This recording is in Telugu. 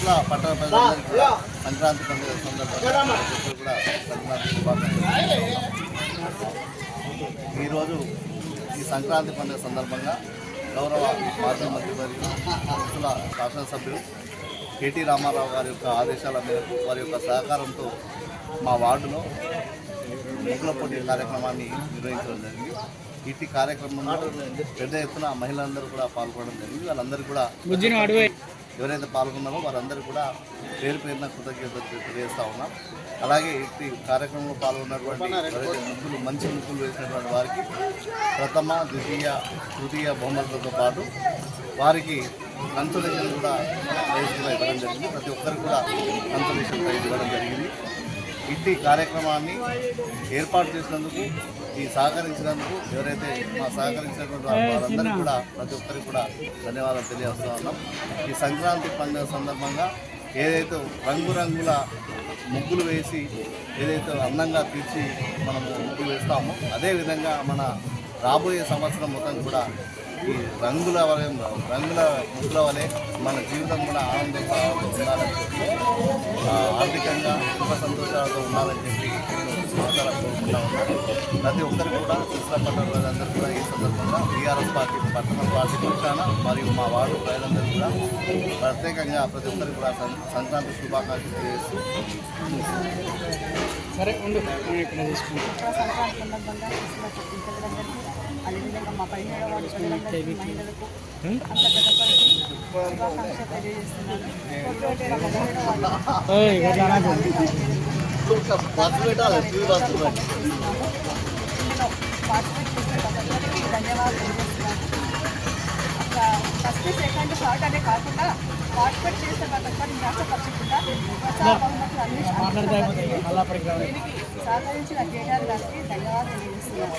ఇట్లా పట్టణ ప్రజలందరికీ కూడా సంక్రాంతి పండుగ సందర్భంగా ప్రతి ఒక్కరు కూడా సంక్రాంతి శుభాకాంక్షలు ఈరోజు ఈ సంక్రాంతి పండుగ సందర్భంగా గౌరవ మాజీ మంత్రివర్యులు కుల శాసనసభ్యులు కేటీ రామారావు గారి యొక్క ఆదేశాల మేరకు వారి యొక్క సహకారంతో మా వార్డులో ముగ్గుల పోటీ కార్యక్రమాన్ని నిర్వహించడం జరిగింది. ఇట్టి కార్యక్రమంలో పెద్ద ఎత్తున మహిళలందరూ కూడా పాల్గొనడం జరిగింది. వాళ్ళందరూ కూడా ఎవరైతే పాల్గొన్నారో వారందరూ కూడా పేరు పేరున కృతజ్ఞతలు తెలియజేస్తా ఉన్నాం. అలాగే ఇట్టి కార్యక్రమంలో పాల్గొన్నటువంటి ముగ్గులు మంచి ముగ్గులు వేసినటువంటి వారికి ప్రథమ ద్వితీయ తృతీయ బహుమతులతో పాటు వారికి కన్సల్టేషన్ కూడా ప్రైజ్ కూడా ఇవ్వడం జరిగింది. ప్రతి ఒక్కరికి కూడా కన్సల్టేషన్ ప్రైజ్ ఇవ్వడం జరిగింది. ఇట్టి కార్యక్రమాన్ని ఏర్పాటు చేసినందుకు ఈ సహకరించినందుకు ఎవరైతే మా సహకరించినటువంటి వారు- వారందరికీ కూడా ప్రతి ఒక్కరికి కూడా ధన్యవాదాలు తెలియజేస్తా ఉన్నాం. ఈ సంక్రాంతి పండుగ సందర్భంగా ఏదైతే రంగురంగుల ముగ్గులు వేసి ఏదైతే అందంగా తీర్చి మనం ముగ్గులు వేస్తామో అదేవిధంగా మన రాబోయే సంవత్సరం మొత్తం కూడా ఈ రంగుల వలె రంగుల ముగ్గుల వలె మన జీవితం కూడా ఆనందంగా ఉండాలని ఆర్థికంగా సుఖ సంతోషాలతో ఉండాలని చెప్పి కోరుకుంటా ఉన్నాను ప్రతి ఒక్కరు కూడా ఇస్లా పట్టణ అందరూ కూడా ఈ సందర్భంగా టీఆర్ఎస్ పార్టీ పట్టణ పార్టీ పక్షాన మరియు మా వార్డు ప్రజలందరూ కూడా ప్రత్యేకంగా ప్రతి ఒక్కరికి కూడా సంక్రాంతి శుభాకాంక్షలు తెలియజేస్తూ సరే ఉండు. సంక్రాంతి సందర్భంగా అదేవిధంగా మా పదిహేడు మహిళలకు అంత శుభాకాంక్షలు తెలియజేస్తున్నాను. పార్టిసిపేట్ ధన్యవాదాలు. ఫస్ట్ సెకండ్ థర్డ్ అనే కాకుండా పార్టిసిపేట్ చేసిన మళ్ళీ అప్పటికి రావాలి దీనికి సహకరించిన కేటీఆర్ గారికి ధన్యవాదాలు. తెలియజేస్తున్నాను